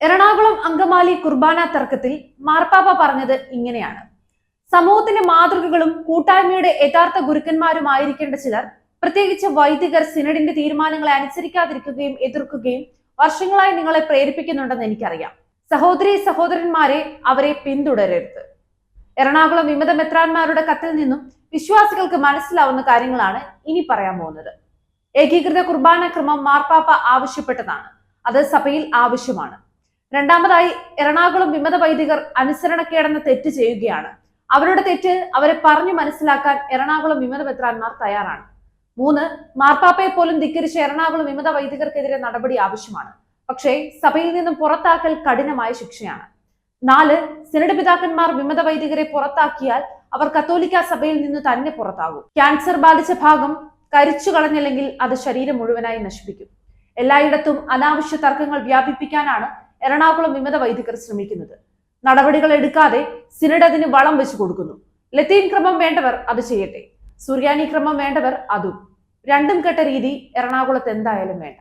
എറണാകുളം അങ്കമാലി കുർബാന തർക്കത്തിൽ മാർപ്പാപ്പ പറഞ്ഞത് ഇങ്ങനെയാണ്. സമൂഹത്തിന്റെ മാതൃകകളും കൂട്ടായ്മയുടെ യഥാർത്ഥ ഗുരുക്കന്മാരുമായിരിക്കേണ്ട ചിലർ പ്രത്യേകിച്ച് വൈദികർ സിനഡിന്റെ തീരുമാനങ്ങളെ അനുസരിക്കാതിരിക്കുകയും എതിർക്കുകയും വർഷങ്ങളായി നിങ്ങളെ പ്രേരിപ്പിക്കുന്നുണ്ടെന്ന് എനിക്കറിയാം. സഹോദരി സഹോദരന്മാരെ അവരെ പിന്തുടരരുത്. എറണാകുളം വിമത മെത്രാന്മാരുടെ കത്തിൽ നിന്നും വിശ്വാസികൾക്ക് മനസ്സിലാവുന്ന കാര്യങ്ങളാണ് ഇനി പറയാൻ പോകുന്നത്. ഏകീകൃത കുർബാന ക്രമം മാർപ്പാപ്പ ആവശ്യപ്പെട്ടതാണ്. അത് സഭയിൽ ആവശ്യമാണ്. രണ്ടാമതായി എറണാകുളം വിമത വൈദികർ അനുസരണക്കേടെന്ന തെറ്റ് ചെയ്യുകയാണ്. അവരുടെ തെറ്റ് അവരെ പറഞ്ഞു മനസ്സിലാക്കാൻ എറണാകുളം വിമത മെത്രാന്മാർ തയ്യാറാണ്. മൂന്ന് മാർപ്പാപ്പയെ പോലും ധിക്കരിച്ച എറണാകുളം വിമത വൈദികർക്കെതിരെ നടപടി ആവശ്യമാണ്. പക്ഷേ സഭയിൽ നിന്നും പുറത്താക്കൽ കഠിനമായ ശിക്ഷയാണ്. നാല് സിനഡ് പിതാക്കന്മാർ വിമത വൈദികരെ പുറത്താക്കിയാൽ അവർ കത്തോലിക്ക സഭയിൽ നിന്ന് തന്നെ പുറത്താകും. ക്യാൻസർ ബാധിച്ച ഭാഗം കരിച്ചു കളഞ്ഞില്ലെങ്കിൽ അത് ശരീരം മുഴുവനായി നശിപ്പിക്കും. എല്ലായിടത്തും അനാവശ്യ തർക്കങ്ങൾ വ്യാപിപ്പിക്കാനാണ് എറണാകുളം വിമത വൈദികർ ശ്രമിക്കുന്നത്. നടപടികൾ എടുക്കാതെ സിനഡ് അതിന് വളം വെച്ചു കൊടുക്കുന്നു. ലത്തീൻ ക്രമം വേണ്ടവർ അത് ചെയ്യട്ടെ. സുറിയാനി ക്രമം വേണ്ടവർ അതും. രണ്ടും കെട്ട രീതി എറണാകുളത്ത് എന്തായാലും വേണ്ട.